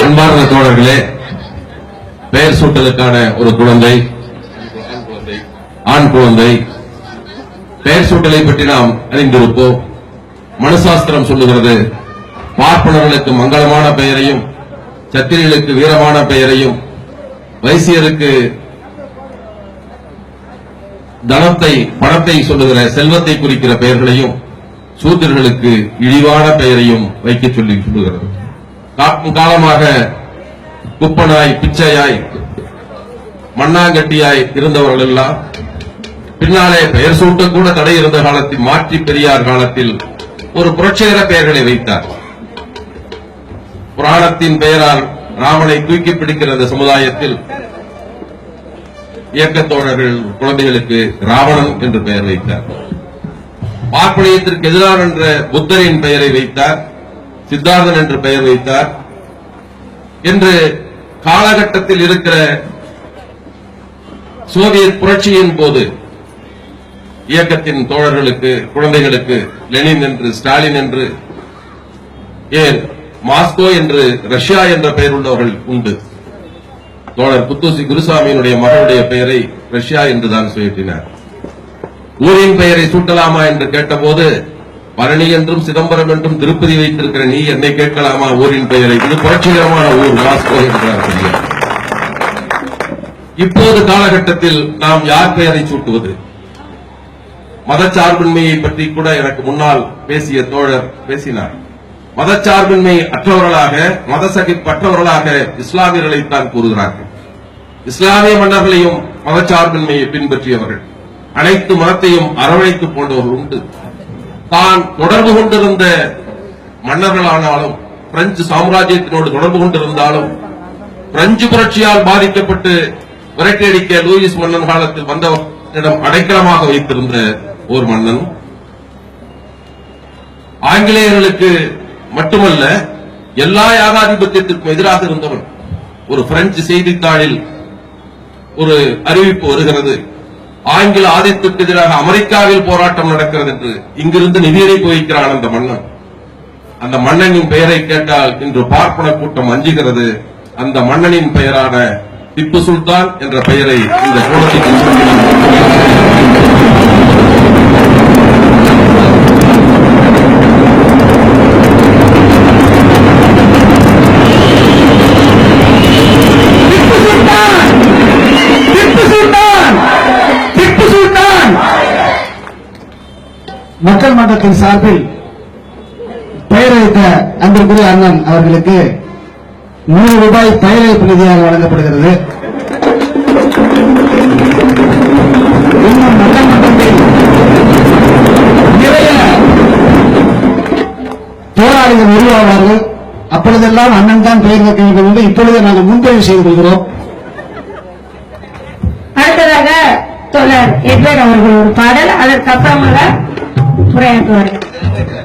அன்பார்ந்த தோழர்களே பெயர் சூட்டலுக்கான ஒரு குழந்தை ஆண் குழந்தை பெயர் சூட்டலை பற்றி நாம் அறிந்திருப்போம். மனுசாஸ்திரம் சொல்லுகிறது பார்ப்பனர்களுக்கு மங்களமான பெயரையும் சத்திரிகளுக்கு வீரமான பெயரையும் வைசியருக்கு தனத்தை பணத்தை சொல்லுகிற செல்வத்தை குறிக்கிற பெயர்களையும் சூத்திரர்களுக்கு இழிவான பெயரையும் வைக்க சொல்லி சொல்லுகிறது. காலமாக குப்பனாய் பிச்சையாய் மண்ணாங்கட்டியாய் இருந்தவர்கள் எல்லாம் பின்னாலே பெயர் சூட்ட கூட தடை இருந்த காலத்தில் மாற்றி பெரியார் காலத்தில் ஒரு புரட்சிகர பெயர்களை வைத்தார். புராணத்தின் பெயரால் ராமனை தூக்கி பிடிக்கிற அந்த இயக்க இயக்கத்தோழர்கள் குழந்தைகளுக்கு ராவணன் என்று பெயர் வைத்தார். பார்ப்பனியத்திற்கு எதிரான என்ற புத்தரின் பெயரை வைத்தார் சித்தார்த்தன் என்று பெயர் வைத்தார். என்று காலகட்டத்தில் இருக்கிற சோவியத் புரட்சியின் போது இயக்கத்தின் தோழர்களுக்கு குழந்தைகளுக்கு லெனின் என்று ஸ்டாலின் என்று ஏன் மாஸ்கோ என்று ரஷ்யா என்ற பெயர் உள்ளவர்கள் உண்டு. தோழர் புத்தூசி குருசாமியினுடைய மகனுடைய பெயரை ரஷ்யா என்றுதான் சுயற்றினார். ஊரின் பெயரை சூட்டலாமா என்று கேட்டபோது பழனி என்றும் சிதம்பரம் என்றும் திருப்பதி வைத்திருக்கிற நீ என்னை கேட்கலாமா? ஊரின் பெயரை இது புரட்சிகரமான ஊர் மாஸ்கோ என்றார் இப்போது காலகட்டத்தில் நாம் யார் பெயரை சூட்டுவது? மதச்சார்பின்மையை பற்றி கூட எனக்கு முன்னால் பேசிய தோழர் பேசினார். மதச்சார்பின்மை அற்றவர்களாக மதசகிப்பற்றவர்களாக இஸ்லாமியர்களைத்தான் கூறுகிறார்கள். இஸ்லாமிய மன்னர்களையும் மதச்சார்பின்மையை பின்பற்றியவர்கள். அனைத்து மதத்தையும் அரவணைத்து போன்றவர்கள் உண்டு. தான் தொடர்பு கொண்டிருந்த மன்னர்களானாலும் பிரெஞ்சு சாம்ராஜ்யத்தினோடு தொடர்பு கொண்டிருந்தாலும் பிரெஞ்சு புரட்சியால் பாதிக்கப்பட்டு விரட்டியடிக்க லூயிஸ் மன்னன் காலத்தில் வந்தவரிடம் அடைக்கலமாக வைத்திருந்த ஒரு மன்னன். ஆங்கிலேயர்களுக்கு மட்டுமல்ல எல்லா ஏகாதிபத்தியத்திற்கும் எதிராக இருந்தவன் ஒரு பிரெஞ்சு செய்தித்தாளில் ஒரு அறிவிப்பு வருகிறது. ஆங்கில ஆதித்திற்கு எதிராக அமெரிக்காவில் போராட்டம் நடக்கிறது என்று இங்கிருந்து நிதியளிப்பு வைக்கிறான் அந்த மன்னன். அந்த மன்னனின் பெயரை கேட்டால் இன்று பார்ப்பன கூட்டம் அஞ்சுகிறது. அந்த மன்னனின் பெயரான திப்பு சுல்தான் என்ற பெயரை இந்த கூட்டத்திற்கு சூட்டினார். திப்பு சுல்தான் திப்பு சுல்தான் திப்பு சுல்தான் மக்கள் மன்றத்தின் சார்பில் பெயர் வைத்த அன்பிற்குரிய அண்ணன் அவர்களுக்கு நூறு ரூபாய் பெயரளிப்பு நிதியாக வழங்கப்படுகிறது. இன்னும் மக்கள் மன்றத்தில் நிறைய போராளிகள் உருவாவார்கள். அப்பொழுதெல்லாம் அண்ணன் தான் பெயர் வைக்க வேண்டும் என்று இப்பொழுது நாங்கள் முன்பதிவு செய்து கொள்கிறோம். அடுத்ததாக தோழர் எட்வர்ட் அவர்கள் ஒரு பாடல் அதற்கு அப்புறமாக Por aí.